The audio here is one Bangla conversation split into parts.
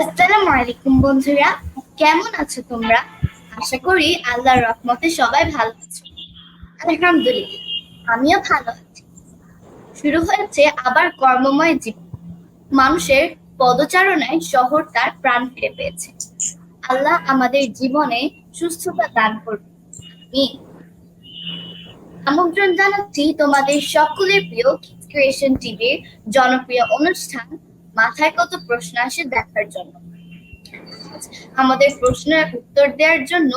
আসসালামু আলাইকুম বন্ধুরা, কেমন আছো তোমরা? আশা করি আল্লাহর রহমতে সবাই ভালো আছো। আলহামদুলিল্লাহ, আমিও ভালো আছি। শুরু হয়েছে আবার কর্মময় জীবন। মানুষের পদচারণায় শহর তার প্রাণ ফিরে পেয়েছে। আল্লাহ আমাদের জীবনে সুস্থতা দান করবে আমন্ত্রণ জানাচ্ছি তোমাদের সকলের প্রিয় ক্রিয়েশন টিভির জনপ্রিয় অনুষ্ঠান মাথায় কত প্রশ্ন আসে দেখার জন্য। আমাদের প্রশ্নের উত্তর দেওয়ার জন্য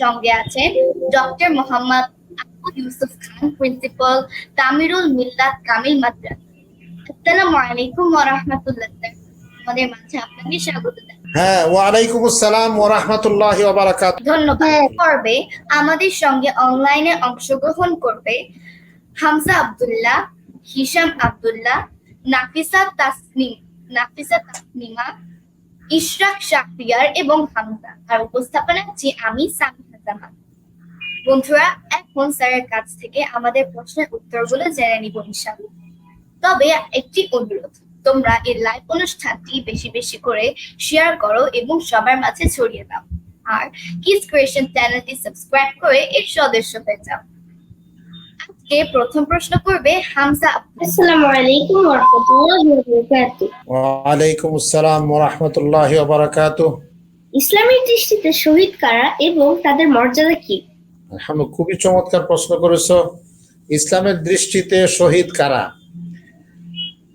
সঙ্গে আছেন ডক্টর মোহাম্মদ আবু ইউসুফ খান প্রিন্সিপাল তামিরুল মিল্লাত কামিল মাদ্রাসা। আসসালামু আলাইকুম ওয়া রাহমাতুল্লাহ আমাদের মাঝে আপনাকে স্বাগত হ্যাঁ ওয়ালাইকুম আসসালাম ওয়া রাহমাতুল্লাহি ওয়া বারাকাতুহু ধন্যবাদ পর্বে আমাদের সঙ্গে অনলাইনে অংশগ্রহণ করবে হামজা আব্দুল্লাহ হিশাম আব্দুল্লাহ নাফিসা তাসনিম। নাফিসা তাসনিমা, ইশরাক শাহরিয়ার এবং হামজা আর উপস্থাপনা আছি আমি সামিহা জামান। বন্ধুরা, এখন স্যারের কাছ থেকে আমাদের প্রশ্নের উত্তরগুলো জেনে নিব ইনশাআল্লাহ। তবে একটি অনুরোধ, তোমরা এই লাইভ অনুষ্ঠানটি বেশি বেশি করে শেয়ার করো এবং সবার মাঝে ছড়িয়ে দাও। আর কিস ক্রিয়েশন চ্যানেলটি সাবস্ক্রাইব করে এর সদস্য হয়ে যাও। আজকে প্রথম প্রশ্ন করবে হামজা আসসালামু আলাইকুম ওয়া রাহমাতুল্লাহি ওয়া বারাকাতুহু ওয়ালাইকুম আসসালাম ওয়া রাহমাতুল্লাহি ওয়া বারাকাতুহু ইসলামের দৃষ্টিতে শহীদ কারা এবং তাদের মর্যাদা কি? আলহামদুলিল্লাহ খুবই চমৎকার প্রশ্ন করেছ। ইসলামের দৃষ্টিতে শহীদ কারা?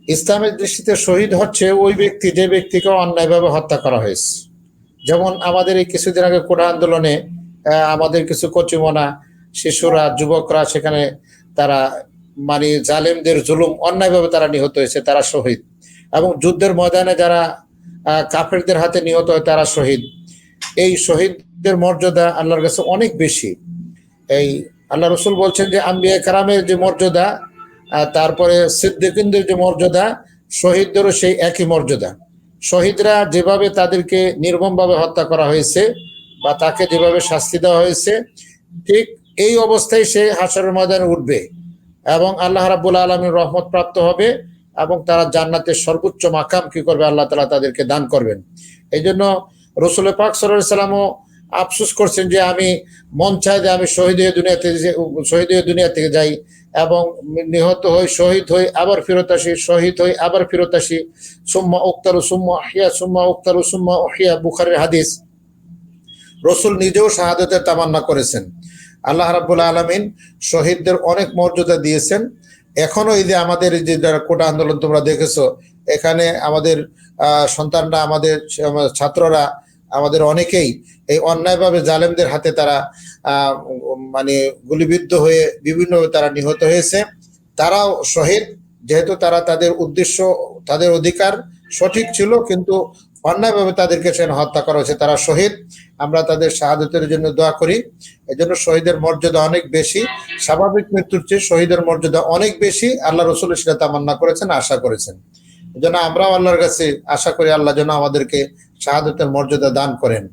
ইসলামের দৃষ্টিতে শহীদ হচ্ছে ওই ব্যক্তি যে ব্যক্তিকে অন্যায়ভাবে হত্যা করা হয়েছে। যেমন আমাদের এই কিছুদিন আগে কোটা আন্দোলনে আহ, আমাদের কিছু কচিমনা শিশুরা যুবকরা সেখানে তারা মানে জালেমদের জুলুম অন্যায়ভাবে তারা নিহত হয়েছে, তারা শহীদ। এবং যুদ্ধের ময়দানে যারা কাফেরদের হাতে নিহত হয়, তারা শহীদ। এই শহীদদের মর্যাদা আল্লাহর কাছে অনেক বেশি। এই আল্লাহ রসুল বলছেন যে, আম্বিয়া কারামের যে মর্যাদা তারপরে সিদ্দিকিনদের যে মর্যাদা, শহীদদেরও সেই একই মর্যাদা। শহীদরা যেভাবে তাদেরকে নির্মমভাবে হত্যা করা হয়েছে বা তাকে যেভাবে শাস্তি দেওয়া হয়েছে, ঠিক এই অবস্থায় সে হাসরের ময়দানে উঠবে এবং আল্লাহ রাবুল আলমীর রহমত প্রাপ্ত হবে এবং তারা জান্নাতের সর্বোচ্চ মাকাম কি করবে? আল্লাহ তালা তাদেরকে দান করবেন। এই জন্য রসুল পাক সাল্লাহ সাল্লামও আফসোস করছেন যে আমি মন চাই যে আমি শহীদ হয়ে দুনিয়াতে শহীদ হয়ে দুনিয়া থেকে যাই এবং নিহত হই, শহীদ হই, আবার ফেরত আসি, শহীদ হই, আবার ফেরত আসি। সুম্মা উক্তারু সুম্মা আহিয়া সুম্মা উক্তারু সুম্মা ওহিয়া বুখারের হাদিস। রসুল নিজেও শাহাদতের তামান্না করেছেন। আল্লাহ রাবুল আলমিন শহীদদের অনেক মর্যাদা দিয়েছেন। এখনও এই যে আমাদের যে যারা কোটা আন্দোলন তোমরা দেখেছ, এখানে আমাদের সন্তানরা, আমাদের ছাত্ররা, আমাদের অনেকেই এই অন্যায়ভাবে জালেমদের হাতে তারা মানে গুলিবিদ্ধ হয়ে বিভিন্নভাবে তারা নিহত হয়েছে। তারাও শহীদ, যেহেতু তারা তাদের উদ্দেশ্য, তাদের অধিকার সঠিক ছিল, কিন্তু অন্যায়ভাবে তাদেরকে সেখানে হত্যা করা হয়েছে, তারা শহীদ। আমরা তাদের শাহাদতের জন্য দোয়া করি। এজন্য শহীদের মর্যাদা অনেক বেশি। স্বাভাবিক মৃত্যুর চেয়ে শহীদের মর্যাদা অনেক বেশি। আল্লাহ রসুল সেটা তামান্না করেছেন, আশা করেছেন। এজন্য আমরাও আল্লাহর কাছে আশা করি আল্লাহ যেন আমাদেরকে শাহাদতের মর্যাদা দান করেন।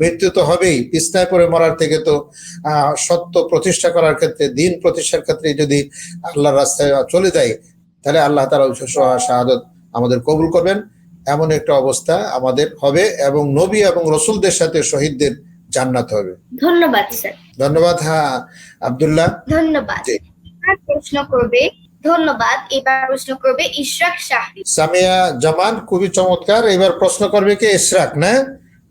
মৃত্যু তো হবেই বিছনায় পরে মরার থেকে তো সত্য প্রতিষ্ঠা করার ক্ষেত্রে, দিন প্রতিষ্ঠার ক্ষেত্রে যদি আল্লাহর রাস্তায় চলে যায়, তাহলে আল্লাহ তারা শাহাদত আমাদের কবুল করবেন। এমন একটা অবস্থা আমাদের হবে এবং নবী এবং রসুলদের সাথে শহীদদের জান্নাত হবে। ধন্যবাদ স্যার। ধন্যবাদ হ্যাঁ আব্দুল্লাহ। ধন্যবাদ। প্রশ্ন করবে ধন্যবাদ এবার প্রশ্ন করবে ইশরাক শাহরি সামিয়া জামান খুবই চমৎকার। এবার প্রশ্ন করবে কি? ইশরাক না?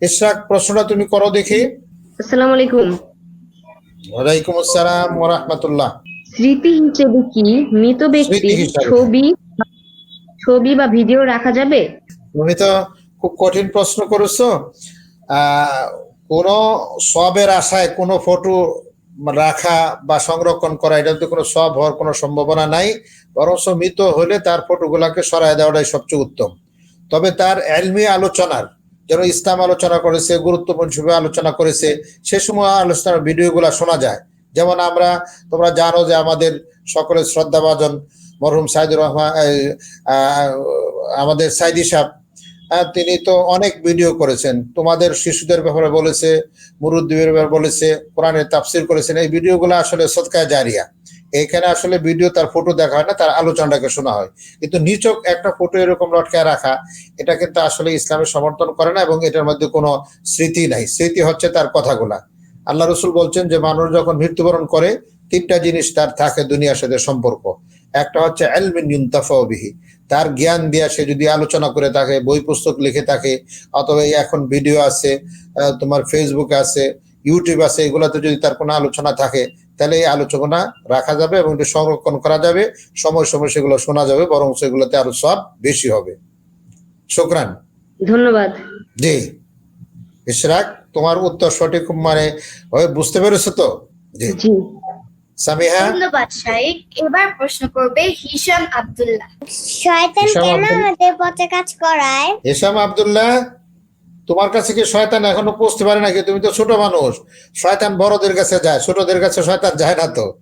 ইশরাক প্রশ্নটা তুমি করো দেখি। আসসালামু আলাইকুম। ওয়ালাইকুম আসসালাম ওয়া রাহমাতুল্লাহ। স্মৃতি হিসেবে কি মৃত ব্যক্তির ছবি ছবি বা ভিডিও রাখা যাবে? তো খুব কঠিন প্রশ্ন করেছ। কোন সবের আশায় কোনো ফটো রাখা বা সংরক্ষণ করা এটা তো কোনো সব হওয়ার কোনো সম্ভাবনা নাই। বরং মৃত হলে তার ফটোগুলাকে সরায় দেওয়াটাই সবচেয়ে উত্তম। তবে তার এলমি আলোচনার, যেন ইসলাম আলোচনা করেছে, গুরুত্বপূর্ণ হিসেবে আলোচনা করেছে, সে সময় আলোচনার ভিডিওগুলা শোনা যায়। যেমন আমরা, তোমরা জানো যে আমাদের সকলের শ্রদ্ধাভাজন মরহুম সাইদুর রহমান আমাদের সাইদি সাহেব তিনি তো অনেক ভিডিও করেছেন। তোমাদের শিশুদের ব্যাপারে বলেছে মুরুদ্দিবের ব্যাপারে বলেছে কোরআনের তাফসির করেছেন। এই ভিডিওগুলো আসলে সৎকায় জারিয়া। এখানে আসলে ভিডিও তার ফটো দেখা হয় না, তার আলোচনাটাকে শোনা হয়। কিন্তু নিচক একটা ফটো এরকম লটকায় রাখা, এটা কিন্তু আসলে ইসলামের সমর্থন করে না এবং এটার মধ্যে কোনো স্মৃতি নাই। স্মৃতি হচ্ছে তার কথাগুলা। আল্লাহ রসুল বলছেন যে, মানুষ যখন মৃত্যুবরণ করে, তিনটা জিনিস তার থাকে দুনিয়ার সাথে সম্পর্ক। একটা হচ্ছে এলমিন ইউনতাফাবিহি তার জ্ঞান দিয়া সে যদি আলোচনা করে থাকে বই পুস্তক লিখে থাকে অথবা এখন ভিডিও আছে তোমার ফেসবুক আছে ইউটিউব আছে এগুলোতে যদি তার কোনো আলোচনা থাকে তাহলে এই আলোচনা রাখা যাবে এবং এটি সংরক্ষণ করা যাবে। সময় সময় সেগুলো শোনা যাবে বরং সেগুলোতে আরও সব বেশি হবে। শুক্রান। ধন্যবাদ। জি। ইশরাক তোমার উত্তর সঠিক মানে বুঝতে পেরেছ তো? জি। সামিহা? ধন্যবাদ শাইক এবার প্রশ্ন করবে হিশাম আব্দুল্লাহ। শয়তান হিসাব কেন আমাদের- আমাদের পথে কাজ করায়? হিসাম আব্দুল্লাহ তোমার কাছে কি শয়তান এখনও পৌঁছতে পারে নাকি? তুমি তো ছোট মানুষ। শয়তান বড়দের কাছে যায় ছোটদের কাছে শয়তান যায় না তো।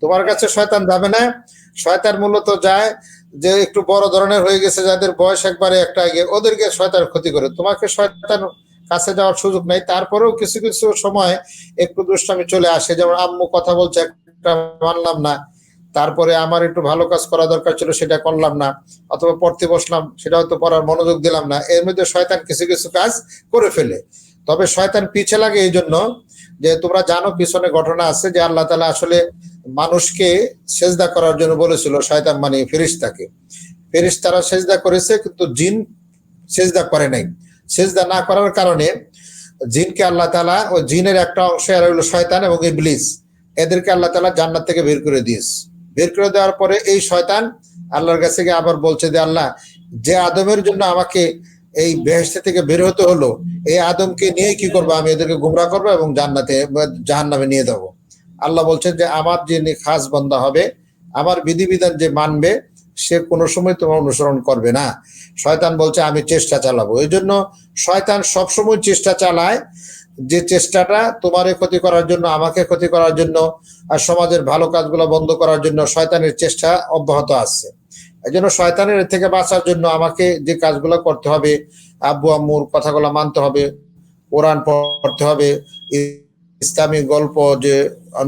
তোমার কাছে শয়তান যাবে না। শয়তান মূলত যায় যে একটু বড় ধরনের হয়ে গেছে যাদের বয়স একবারে একটা আগে ওদেরকে শয়তান ক্ষতি করে। তোমাকে শয়তান কাছে যাওয়ার সুযোগ নাই। তারপরেও কিছু কিছু সময় একটু দুষ্টামি চলে আসে। যেমন আম্মু কথা বলছে একটা মানলাম না। তারপরে আমার একটু ভালো কাজ করা দরকার ছিল, সেটা করলাম না। অথবা পড়তে বসলাম, সেটা হয়তো পড়ার মনোযোগ দিলাম না। এর মধ্যে শয়তান কিছু কিছু কাজ করে ফেলে। তবে শয়তান পিছে লাগে এই জন্য যে, তোমরা জানো পিছনে ঘটনা আছে যে, আল্লাহ তালা আসলে মানুষকে সেজদা করার জন্য বলেছিল, শয়তান মানে ফেরিস্তাকে ফেরিস্তারা সেজদা করেছে, কিন্তু জিন সেজদা করে নাই। সেজদা না করার কারণে জিনকে আল্লাহ তালা ও জিনের একটা অংশ আর হলো শয়তান এবং ইবলিস। এদেরকে আল্লাহ তালা জান্নাত থেকে বের করে দিয়েছে। বের করে দেওয়ার পরে এই শয়তান আল্লাহর কাছে গিয়ে আবার বলছে যে, আল্লাহ, যে আদমের জন্য আমাকে এই বেহেস্তে থেকে বের হতে হলো, এই আদমকে নিয়ে কি করব? আমি এদেরকে গুমরা করব এবং জান্নাতে জাহান নামে নিয়ে দেবো আল্লাহ বলছেন যে, আমার যে খাস বন্ধা হবে, আমার বিধিবিধান যে মানবে, সে কোনো সময় তোমার অনুসরণ করবে না। শয়তান বলছে, আমি চেষ্টা চালাবো। এই জন্য শয়তান সবসময় চেষ্টা চালায়। যে চেষ্টাটা তোমারে ক্ষতি করার জন্য, আমাকে ক্ষতি করার জন্য আর সমাজের ভালো কাজগুলো বন্ধ করার জন্য শয়তানের চেষ্টা অব্যাহত আছে। এই জন্য শয়তানের থেকে বাঁচার জন্য আমাকে যে কাজগুলো করতে হবে, আব্বু, আম্মুর কথাগুলো মানতে হবে, কোরআন পড়তে হবে, ইসলামী গল্প যে,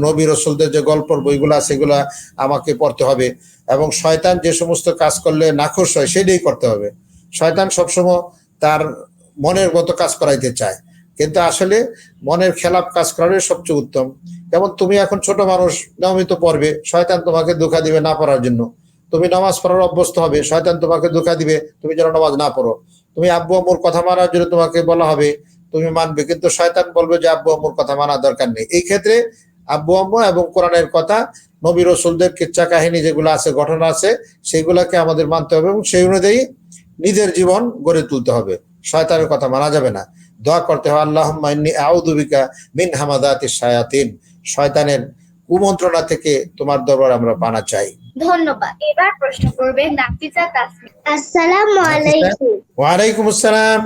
নবী রসুলদের যে গল্পর বইগুলা সেগুলা আমাকে পড়তে হবে এবং শয়তান যে সমস্ত কাজ করলে নাখোশ হয়, সেটাই করতে হবে। শয়তান সবসময় তার মনের মতো কাজ করাইতে চায়। কিন্তু আসলে মনের খেলাপ কাজ করারই সবচেয়ে উত্তম। যেমন তুমি এখন ছোট মানুষ, নিয়মিত পড়বে, শয়তান তোমাকে ধোকা দিবে না পড়ার জন্য। তুমি নামাজ পড়ার অভ্যস্ত হবে, শয়তান তোমাকে ধোকা দিবে, তুমি যেন নামাজ না পড়ো। তুমি আব্বু আম্মুর কথা মানার জন্য তোমাকে বলা হবে, তুমি মানবে, কিন্তু শয়তান বলবে যে আব্বু আম্মুর কথা মানার দরকার নেই। এই ক্ষেত্রে আব্বু আম্মু এবং কোরআনের কথা, নবী রসুলদের কিচ্ছা কাহিনী যেগুলো আছে, ঘটনা আছে, সেগুলোকে আমাদের মানতে হবে এবং সেই অনুযায়ী নিজের জীবন গড়ে তুলতে হবে। শয়তানের কথা মানা যাবে না। দোয়া করতে হয় আল্লাহ আউদুবিকা মিন হামাদাতি শায়াতিন। শয়তানের কুমন্ত্রণা থেকে তোমার দরবার আমরা পানা চাই। ধন্যবাদ। এবার প্রশ্ন করবে নাফিসা তাসমিম আসসালামু আলাইকুম। ওয়ালাইকুম আসসালাম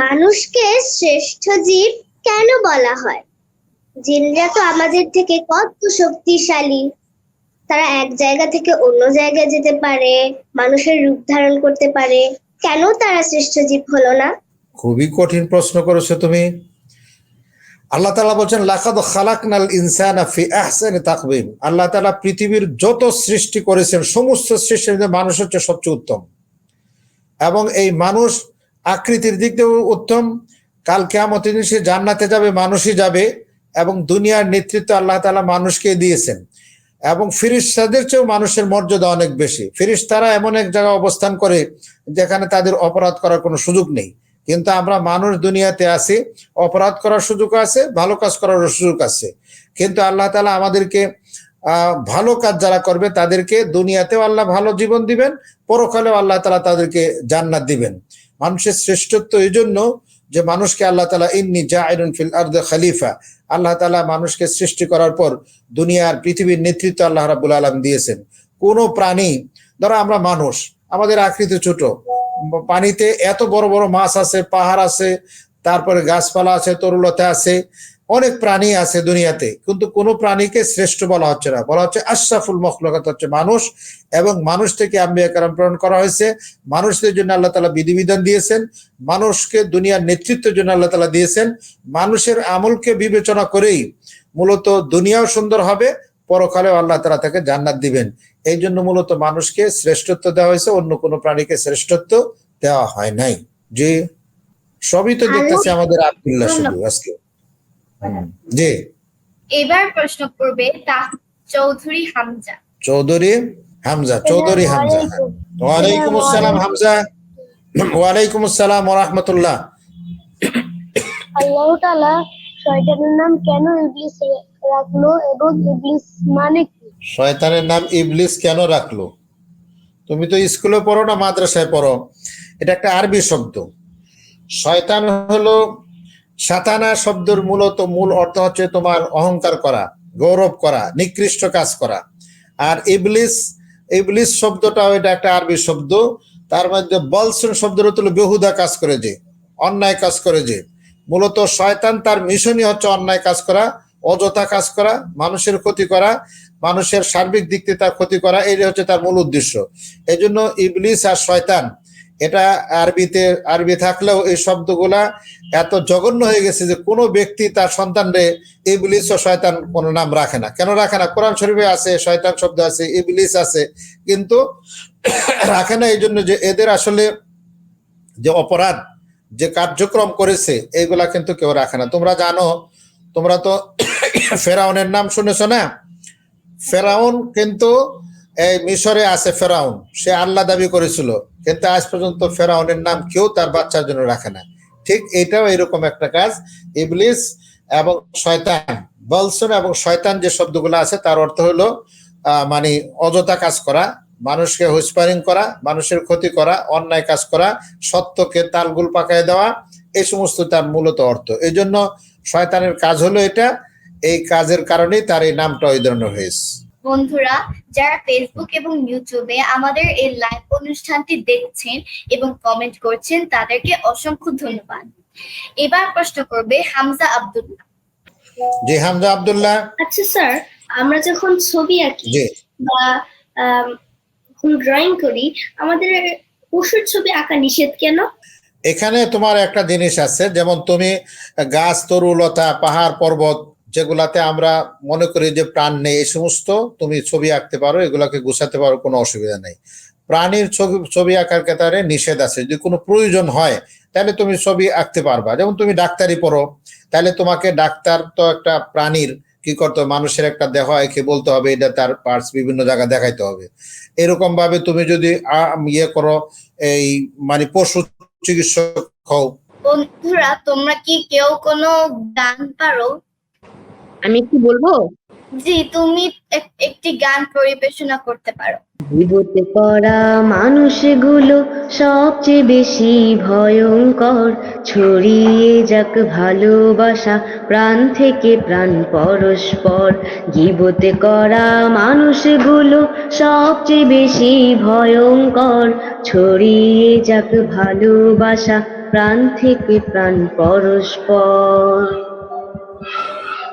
মানুষকে শ্রেষ্ঠ জীব কেন বলা হয়? জিনরা তো আমাদের থেকে কত শক্তিশালী। তারা এক জায়গা থেকে অন্য জায়গায় যেতে পারে মানুষের রূপ ধারণ করতে পারে। কেন তারা শ্রেষ্ঠ জীব হলো না? খুবই কঠিন প্রশ্ন করেছ তুমি। আল্লাহ তালা বলছেন, লাকাদ খালাকনাল ইনসানা ফি আহসানি তাকবিম আল্লাহ তালা পৃথিবীর যত সৃষ্টি করেছেন, সমস্ত সৃষ্টির মানুষ হচ্ছে সবচেয়ে উত্তম। এবং এই মানুষ আকৃতির দিক দিয়েও উত্তম। কাল কেয়ামতের দিন সে জান্নাতে যাবে, মানুষই যাবে, এবং দুনিয়ার নেতৃত্ব আল্লাহ তালা মানুষকে দিয়েছেন। এবং ফিরিস্তাদের চেয়েও মানুষের মর্যাদা অনেক বেশি। ফিরিস্তারা এমন এক জায়গায় অবস্থান করে, যেখানে তাদের অপরাধ করার কোনো সুযোগ নেই। কিন্তু আমরা মানুষ দুনিয়াতে আছি, অপরাধ করার সুযোগ আছে, ভালো কাজ করার সুযোগ আছে। কিন্তু আল্লাহ তালা আমাদেরকে ভালো কাজ যারা করবে তাদেরকে দুনিয়াতেও আল্লাহ ভালো জীবন দিবেন, পরকালেও আল্লাহ তালা তাদেরকে জান্নাত দিবেন। মানুষের শ্রেষ্ঠত্ব এই জন্য যে মানুষকে আল্লাহ তালা ইন্নি জায়রুন ফিল আর্দ খালিফা, আল্লাহ তালা মানুষকে সৃষ্টি করার পর দুনিয়ার পৃথিবীর নেতৃত্ব আল্লাহ রাবুল আলম দিয়েছেন। কোনো প্রাণী, ধরো আমরা মানুষ, আমাদের আকৃতি ছোট পানিতে এত বড় বড় মাছ আছে, পাহাড় আছে, তারপরে গাছপালা আছে, তরুলতা আছে, অনেক প্রাণী আছে দুনিয়াতে। কিন্তু কোনো প্রাণীকে শ্রেষ্ঠ বলা হচ্ছে না। বলা হচ্ছে আশরাফুল মখলকাত হচ্ছে মানুষ এবং মানুষ থেকে আম্বিয়া কারাম প্রেরণ করা হয়েছে। মানুষদের জন্য আল্লাহ তালা বিধিবিধান দিয়েছেন। মানুষকে দুনিয়ার নেতৃত্বের জন্য আল্লাহ তালা দিয়েছেন। মানুষের আমলকে বিবেচনা করেই মূলত দুনিয়াও সুন্দর হবে, পরকালেও আল্লাহ তালা তাকে জান্নাত দিবেন। এই জন্য মূলত মানুষকে শ্রেষ্ঠত্ব দেওয়া হয়েছে অন্য কোনো প্রাণীকে শ্রেষ্ঠত্ব দেওয়া হয় নাই। যে সবই তো দেখতেছি আমাদের আব্দুল্লাহ শুধু আজকে। জি। এবার প্রশ্ন করবে চৌধুরী হামজা। চৌধুরী হামজা চৌধুরী হামজা। ওয়ালাইকুম আসসালাম হামজা। ওয়ালাইকুম আসসালাম ওরহমতুল্লাহ আল্লাহ তাআলা শয়তানের নাম কেন ইবলিস রাখল এবং ইবলিস মানে কি শয়তানের নাম ইবলিস কেন রাখল? তুমি তো স্কুলে পড়ো না মাদ্রাসায় পড়ো? এটা একটা আরবি শব্দ। শয়তান হলো সাতানা শব্দের মূলত মূল অর্থ হচ্ছে তোমার অহংকার করা, গৌরব করা, নিকৃষ্ট কাজ করা। আর ইবলিস ইবলিস শব্দটাও এটা একটা আরবি শব্দ। তার মধ্যে বলসন শব্দের হলো বেহুদা কাজ করে যে, অন্যায় কাজ করে যে। মূলত শয়তান তার মিশনই হচ্ছে অন্যায় কাজ করা, অযথা কাজ করা, মানুষের ক্ষতি করা। মানুষের সার্বিক দিক থেকে তার ক্ষতি করা এই হচ্ছে তার মূল উদ্দেশ্য। এই জন্য ইবলিস আর শয়তান, এটা আরবিতে, আরবি থাকলেও এই শব্দগুলা এত জঘন্য হয়ে গেছে যে কোনো ব্যক্তি তার সন্তানরে ইবলিস ও শয়তান কোনো নাম রাখে না। কেন রাখে না? কোরআন শরীফে আছে, শয়তান শব্দ আছে, ইবলিস আছে, কিন্তু রাখে না এই জন্য যে এদের আসলে যে অপরাধ, যে কার্যক্রম করেছে, এইগুলা কিন্তু কেউ রাখে না। তোমরা জানো, তোমরা তো ফেরাউনের নাম শুনেছো না? ফেরাউন কিন্তু এই মিশরে আছে ফেরাউন। সে আল্লাহ দাবি করেছিল, কিন্তু আজ পর্যন্ত ফেরাউনের নাম কেউ তার বাচ্চার জন্য রাখে না। ঠিক এটাও এরকম একটা কাজ, ইবলিস এবং শয়তান, বলসন এবং শয়তান যে শব্দগুলো আছে, তার অর্থ হলো মানে অযথা কাজ করা, মানুষকে হুইসপারিং করা, মানুষের ক্ষতি করা, অন্যায় কাজ করা, সত্যকে তালগুল পাকায় দেওয়া, এই সমস্ত তার মূলত অর্থ। এই জন্য শয়তানের কাজ হলো এটা এই কাজের কারণেই তার এই নামটা ওই ধরনের হয়েছে। বন্ধুরা যারা ফেসবুক এবং ইউটিউবে আমাদের এই লাইভ অনুষ্ঠানটি দেখছেন এবং কমেন্ট করছেন তাদেরকে অসংখ্য ধন্যবাদ। এবার প্রশ্ন করবে হামজা আব্দুল্লাহ। জি হামজা আব্দুল্লাহ। আচ্ছা স্যার আমরা যখন ছবি আঁকি জি। বা ড্রয়িং করি আমাদের পশুর ছবি আঁকা নিষেধ কেন? এখানে তোমার একটা জিনিস আছে যেমন তুমি গাছ তরুলতা পাহাড় পর্বত যেগুলাতে আমরা মনে করি যে প্রাণ নেই, এই সমস্ত তুমি ছবি আঁকতে পারো, এগুলাকে গুছাতে পারো, কোনো অসুবিধা নেই। প্রাণীর ছবি ছবি আঁকার ক্ষেত্রে নিষেধ আছে, যদি কোনো প্রয়োজন হয়, তাহলে তুমি ছবি আঁকতে পারবা। যেমন তুমি ডাক্তারি পড়ো, তাহলে তোমাকে ডাক্তার তো একটা প্রাণীর কি করতে হবে, মানুষের একটা দেহ একে বলতে হবে, এটা তার পার্টস বিভিন্ন জায়গায় দেখাইতে হবে। এরকম ভাবে তুমি যদি ইয়ে করো, এই মানে পশু চিকিৎসক হও। বন্ধুরা, তোমরা কি কেউ কোনো গান পারো? আমি কি বলব? জি তুমি এক- একটি গান পরিবেশনা করতে পারো। বিপদে পড়া মানুষগুলো সবচেয়ে বেশি ভয়ঙ্কর। ছড়িয়ে যাক ভালোবাসা প্রাণ থেকে প্রাণ পরস্পর। গিবতে করা মানুষগুলো সবচেয়ে বেশি ভয়ঙ্কর। ছড়িয়ে যাক ভালোবাসা প্রাণ থেকে প্রাণ পরস্পর।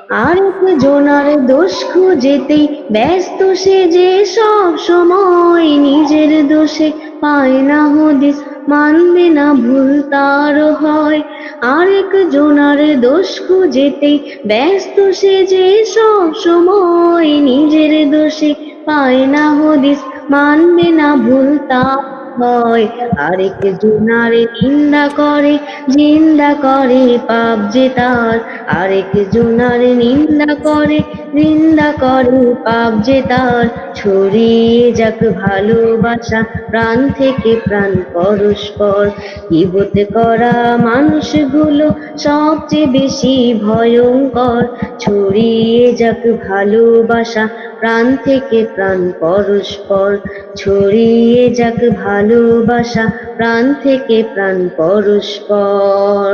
আরেক জনার দোষ খুঁজেতেই ব্যস্ত সে যে সব সময় নিজের দোষে পায় না হদিস, মানবে না ভুল তার হয়। আরেক জনার দোষ খুঁজেতেই ব্যস্ত সে যে সব সময় নিজের দোষে পায় না হদিস, মানবে না ভুল তার হয়। আরেক জনারে নিন্দা করে নিন্দা করে পাপ যে তার। আরেক জনারে নিন্দা করে নিন্দা করে পাপ যে তার। ছড়িয়ে যাক ভালোবাসা, প্রাণ থেকে প্রাণ পরস্পর। ইবতে করা মানুষগুলো সবচেয়ে বেশি ভয়ঙ্কর। ছড়িয়ে যাক ভালোবাসা প্রাণ থেকে প্রাণ পরস্পর, ছড়িয়ে যাক ভালোবাসা, প্রাণ থেকে প্রাণ পরস্পর।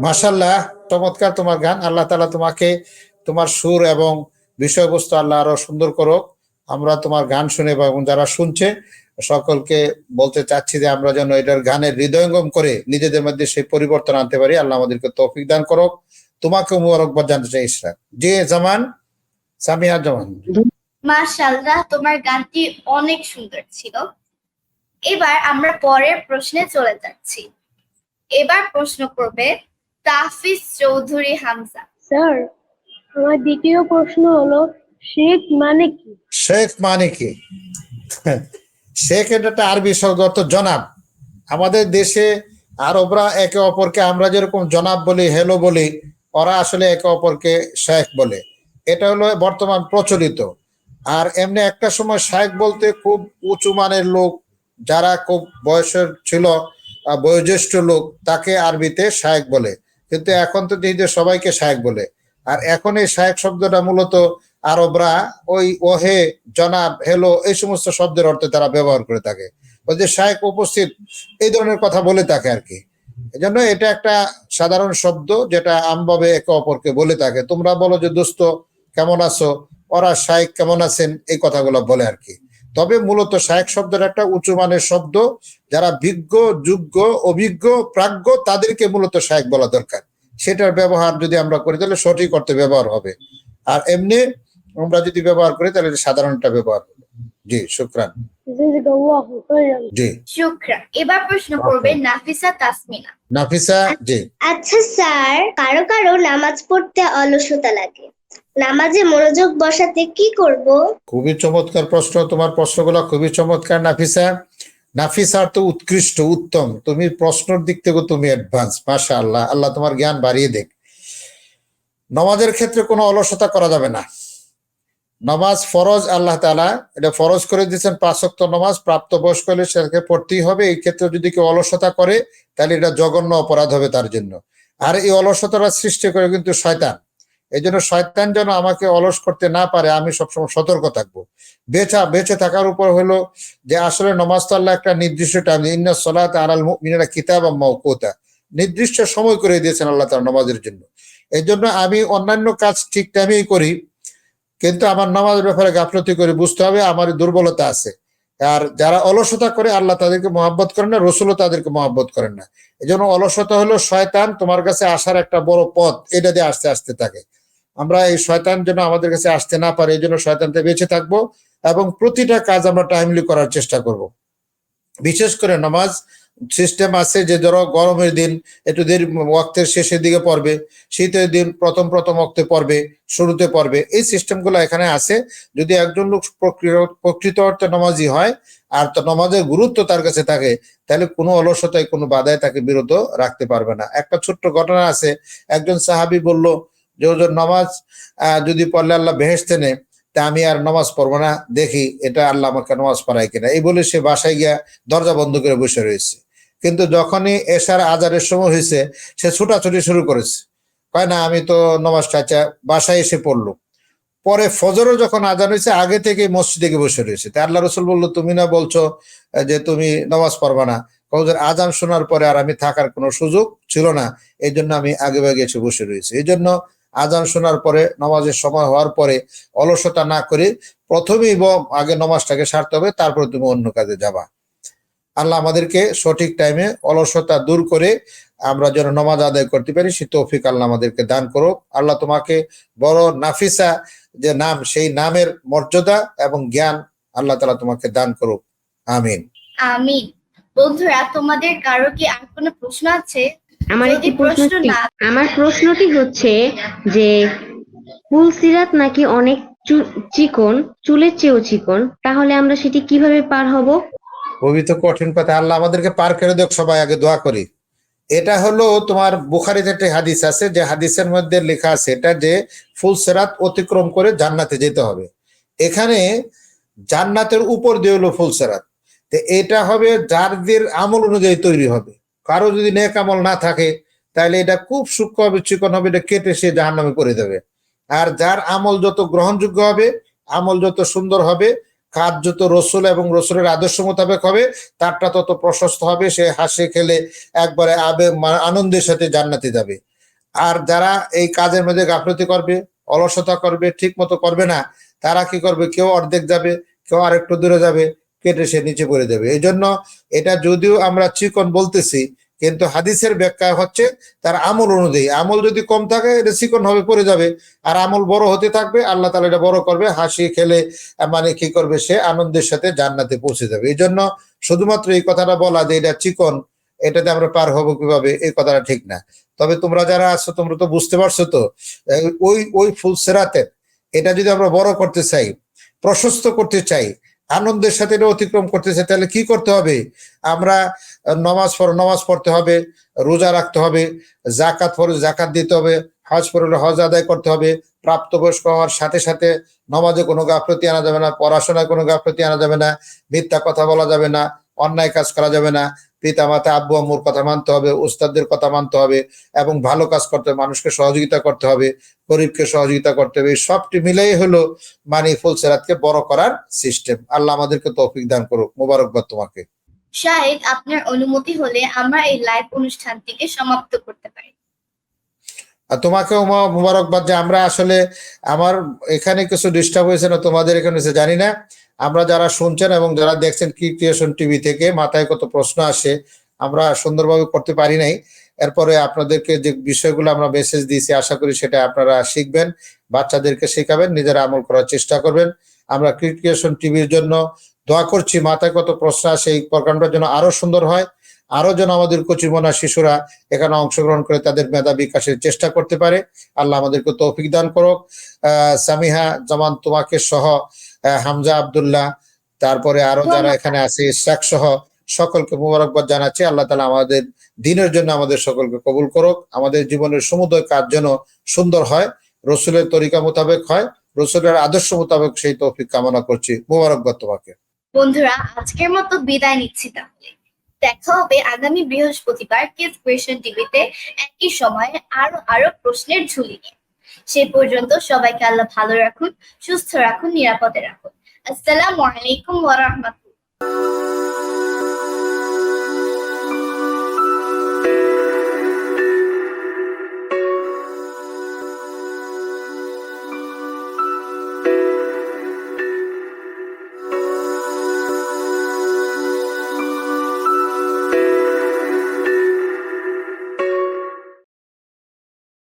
মাশাল্লাহ চমৎকার তোমার গান। আল্লাহ তালা তোমাকে তোমার সুর এবং বিষয়বস্তু আল্লাহ আরও সুন্দর করুক। আমরা তোমার গান শুনে এবং যারা শুনছে, সকলকে বলতে চাচ্ছি যে আমরা যেন এটার গানের হৃদয়ঙ্গম করে নিজেদের মধ্যে সেই পরিবর্তন আনতে পারি। আল্লাহ আমাদেরকে তৌফিক দান করুক। তোমাকে মুবারকবাদ জানতে চাই, ইশরাক। জি জামান সামিয়া জামান মাশাআল্লাহ তোমার গানটি অনেক সুন্দর ছিল। এবার আমরা পরের প্রশ্নে চলে যাচ্ছি। এবার প্রশ্ন করবে তাহফিজ চৌধুরী হামজা। স্যার আমার দ্বিতীয় প্রশ্ন হলো শেখ মানে কি? শেখ মানে কি? শেখ এটা একটা আরবি শব্দ জনাব। আমাদের দেশে আরবরা একে অপরকে আমরা যেরকম জনাব বলি হেলো বলি ওরা আসলে একে অপরকে শেখ বলে। এটা হলো বর্তমান প্রচলিত। আর এমনি একটা সময় শেখ বলতে খুব উঁচু মানের লোক, যারা খুব বয়সের ছিল বয়োজ্যেষ্ঠ লোক, তাকে আরবিতে শায়েক বলে। কিন্তু এখন তো দেখি সবাইকে শায়েক বলে। আর এখন এই শায়েক শব্দটা মূলত আরবরা ওই ওহে, জনাব হেলো এই সমস্ত শব্দের অর্থে তারা ব্যবহার করে থাকে। ওই যে শায়েক উপস্থিত, এই ধরনের কথা বলে থাকে আর কি। এজন্য এটা একটা সাধারণ শব্দ, যেটা আমভাবে একে অপরকে বলে থাকে। তোমরা বলো যে, দোস্ত কেমন আছো? ওরা শায়েক কেমন আছেন? এই কথাগুলো বলে আর কি। তবে মূলত শায়েক শব্দের একটা উঁচু মানের শব্দ যারা বিজ্ঞ যোগ্য অভিজ্ঞ প্রাজ্ঞ তাদেরকে মূলত শায়েক বলা দরকার। সেটার ব্যবহার যদি আমরা করি তাহলে সঠিক অর্থে ব্যবহার হবে। আর এমনি আমরা যদি ব্যবহার করি তাহলে সাধারণটা ব্যবহার হবে। জি শুক্রান। জি। এবার প্রশ্ন করবে নাফিসা তাসমিনা। নাফিসা জি। আচ্ছা স্যার কারও কারও নামাজ পড়তে অলসতা লাগে। নামাজে মনোযোগ বসাতে কি করব? খুবই চমৎকার প্রশ্ন, তোমার প্রশ্নগুলো খুবই চমৎকার, নাফিসা। নাফিসার তো উৎকৃষ্ট, উত্তম। তুমি প্রশ্নের দিক থেকে তুমি অ্যাডভান্স মাশা আল্লাহ আল্লাহ তোমার জ্ঞান বাড়িয়ে দেখ নমাজের ক্ষেত্রে কোনো অলসতা করা যাবে না। নমাজ ফরজ, আল্লাহ তাআলা এটা ফরজ করে দিয়েছেন পাঁচক্ত নমাজ প্রাপ্ত বয়স্ক হলে সেটাকে পড়তেই হবে। এই ক্ষেত্রে যদি কেউ অলসতা করে, তাহলে এটা জঘন্য অপরাধ হবে তার জন্য। আর এই অলসতাটা সৃষ্টি করে কিন্তু শয়তান। এই জন্য শয়তান যেন আমাকে অলস করতে না পারে, আমি সবসময় সতর্ক থাকব। বেচা, বেঁচে থাকার উপর হলো যে আসলে নমাজ তো আল্লাহ একটা নির্দিষ্ট টাইম ইন্না সলাত আলাল মুমিনিনা কিতাব মাওকুতা। নির্দিষ্ট সময় করে দিয়েছেন আল্লাহ তার নামাজের জন্য। এই জন্য আমি অন্যান্য কাজ ঠিক টাইমেই করি, কিন্তু আমার নামাজের ব্যাপারে গাফলতি করে বুঝতে হবে, আমার দুর্বলতা আছে। আর যারা অলসতা করে, আল্লাহ তাদেরকে মহাব্বত করেন না, রসুলও তাদেরকে মহাব্বত করেন না। এই জন্য অলসতা হলো শয়তান তোমার কাছে আসার একটা বড় পথ, এটা দিয়ে আস্তে আস্তে থাকে। আমরা এই শয়তান যেন আমাদের কাছে আসতে না পারে, এই জন্য শয়তান থেকে বেঁচে থাকব এবং প্রতিটা কাজ আমরা টাইমলি করার চেষ্টা করব। বিশেষ করে নামাজ সিস্টেম আছে যে ধরো গরমের দিন, একটু দেরি ওয়াক্তের শেষের দিকে পড়বে, শীতের দিন প্রথম প্রথম ওক্তে পড়বে, শুরুতে পড়বে, এই সিস্টেমগুলো এখানে আছে। যদি একজন লোক প্রকৃত অর্থে নামাজি হয় আর তো নামাজের গুরুত্ব তার কাছে থাকে, তাহলে কোনো অলসতায়, কোনো বাধায় তাকে বিরত রাখতে পারবে না। একটা ছোট্ট ঘটনা আছে, একজন সাহাবি বলল যে ওজন নামাজ যদি পড়লে আল্লাহ বেহেস্তে নেয়, তা আমি আর নামাজ পড়ব না, দেখি এটা আল্লাহ আমাকে নামাজ পড়ায় কিনা। এই বলে সে বাসায় গিয়া দরজা বন্ধ করে বসে রয়েছে। কিন্তু যখনই এশার আজারের সময় হয়েছে, সে ছুটাছুটি শুরু করেছে। কয়, না, আমি তো নামাজ চাচা বাসায় এসে পড়ল পরে ফজরও যখন আজান হয়েছে, আগে থেকে মসজিদে গিয়ে বসে রয়েছে। তা আল্লাহ রসুল বলল, তুমি না বলছো যে তুমি নামাজ পড়বা না? কৌজের আজান শোনার পরে আর আমি থাকার কোনো সুযোগ ছিল না। এই জন্য আমি আগে ভাগে এসে বসে রয়েছি। এই জন্য আজান শোনার পরে, নামাজের সময় হওয়ার পরে অলসতা না করে প্রথমেই আগে নামাজটাকে সারতে হবে, তারপরে তুমি অন্য কাজে যাবা। আল্লাহ আমাদেরকে সঠিক টাইমে অলসতা দূর করে আমরা যেন নামাজ আদায় করতে পারি, সে তৌফিক আল্লাহ আমাদেরকে দান করো আল্লাহ তোমাকে বড় নাফিসা যে নাম, সেই নামের মর্যাদা এবং জ্ঞান আল্লাহ তালা তোমাকে দান করুক। আমিন। আমিন। বন্ধুরা, তোমাদের কারও কি আর কোনো প্রশ্ন আছে? আমার একটি প্রশ্ন আমার প্রশ্নটি হচ্ছে যে ফুলসিরাত নাকি অনেক চিকন চুলের চেয়েও চিকন? তাহলে আমরা সেটি কীভাবে পার হব? তো কঠিন কথা আল্লাহ আমাদেরকে পার করে দেখ সবাই আগে দোয়া করি। এটা হলো তোমার বুখারিতে একটা হাদিস আছে যে হাদিসের মধ্যে লেখা আছে এটা যে ফুল সেরাত অতিক্রম করে জান্নাতে যেতে হবে। এখানে জান্নাতের উপর দিয়ে হলো ফুল সেরাত। তো এটা হবে যারদের আমল অনুযায়ী তৈরি হবে। কারও যদি নেক আমল না থাকে, তাহলে এটা খুব সূক্ষ্ম হবে চিকন হবে, এটা কেটে সে জাহান নামে করে দেবে আর যার আমল যত গ্রহণযোগ্য হবে, আমল যত সুন্দর হবে, কাজ যত রসুল এবং রসুলের আদর্শ মোতাবেক হবে, তারটা তত প্রশস্ত হবে, সে হাসে খেলে একবারে আবে আনন্দের সাথে জান্নাতে যাবে। আর যারা এই কাজের মধ্যে গাফলতি করবে, অলসতা করবে ঠিক মতো করবে না, তারা কি করবে? কেউ অর্ধেক যাবে, কেউ আরেকটু দূরে যাবে কেটে সে নিচে পড়ে যাবে। এই জন্য এটা যদিও আমরা চিকন বলতেছি, কিন্তু হাদিসের ব্যাখ্যা হচ্ছে তার আমল অনুযায়ী। আমল যদি কম থাকে, এটা চিকন হবে পড়ে যাবে। আর আমল বড় হতে থাকবে, আল্লাহ তালা এটা বড় করবে, হাসি খেলে মানে কি করবে সে আনন্দের সাথে জান্নাতে পৌঁছে যাবে। এই জন্য শুধুমাত্র এই কথাটা বলা যে এটা চিকন, এটাতে আমরা পার হব কীভাবে, এই কথাটা ঠিক না। তবে তোমরা যারা আছো, তোমরা তো বুঝতে পারছ তো ওই ওই ফুল সেরাতে এটা যদি আমরা বড় করতে চাই, প্রশস্ত করতে চাই আনন্দের সাথে এটা অতিক্রম করতেছে, তাহলে কি করতে হবে? আমরা নমাজ পড়, নমাজ পড়তে হবে, রোজা রাখতে হবে জাকাত ফরজ জাকাত দিতে হবে, হজ পড়লে হজ আদায় করতে হবে, প্রাপ্তবয়স্ক হওয়ার সাথে সাথে নমাজে কোনো গাফলতি আনা যাবে না, পড়াশোনায় কোনো গাফলতি আনা যাবে না, মিথ্যা কথা বলা যাবে না অন্যায় কাজ করা যাবে না। পিতা মাতা আব্বু আম্মুর কথা মানতে হবে উস্তাদদের কথা মানতে হবে এবং ভালো কাজ করতে হবে মানুষকে সহযোগিতা করতে হবে গরিবকে সহযোগিতা করতে হবে। সবটি মিলেই হলো মানে ফুলসেরাতকে বড় করার সিস্টেম। আল্লাহ আমাদেরকে তৌফিক দান করুক। মোবারকবাদ তোমাকে। শাহেদ আপনার অনুমতি হলে আমরা এই লাইভ অনুষ্ঠানটিকে সমাপ্ত করতে পারি। আর তোমাকেও মোবারকবাদ যে আমরা আসলে আমার এখানে কিছু ডিস্টার্ব হয়েছে না তোমাদের এখানে জানি না। আমরা যারা শুনছেন এবং যারা দেখছেন কি ক্রিয়েশন টিভি থেকে, মাথায় কত প্রশ্ন আসে, আমরা সুন্দরভাবে করতে পারি নাই। এরপরে আপনাদেরকে যে বিষয়গুলো আমরা মেসেজ দিয়েছি, আশা করি সেটা আপনারা শিখবেন, বাচ্চাদেরকে শেখাবেন, নিজেরা আমল করার চেষ্টা করবেন। আমরা ক্রিয়েশন টিভির জন্য দোয়া করছি, মাথায় কত প্রশ্ন আসে, এই প্রোগ্রামটার জন্য আরও সুন্দর হয়, আরও যেন আমাদের কচিমনা শিশুরা এখানে অংশগ্রহণ করে তাদের মেধা বিকাশের চেষ্টা করতে পারে। আল্লাহ আমাদেরকে তৌফিক দান করুক। সামিহা জামান তোমাকে সহ হামজা আব্দুল্লাহ তারপরে আরও যারা এখানে আছে ইশাক সহ সকলকে মুবারকবাদ জানাচ্ছি। আল্লাহ তালা আমাদের দিনের জন্য আমাদের সকলকে কবুল করুক। আমাদের জীবনের সমুদয় কাজ যেন সুন্দর হয় রসুলের তরিকা মোতাবেক হয় রসুলের আদর্শ মোতাবেক সেই তৌফিক কামনা করছি। মুবারকবাদ তোমাকে। বন্ধুরা আজকের মতো বিদায় নিচ্ছি তাহলে। দেখা হবে আগামী বৃহস্পতিবার কিস কোয়েশন টিভিতে। একই সময়ে আরও আরও প্রশ্নের ঝুলি নিয়ে। সেই পর্যন্ত সবাইকে আল্লাহ ভালো রাখুন সুস্থ রাখুন নিরাপদে রাখুন। আসসালামু আলাইকুম ওয়া রাহমাতুল্লাহ।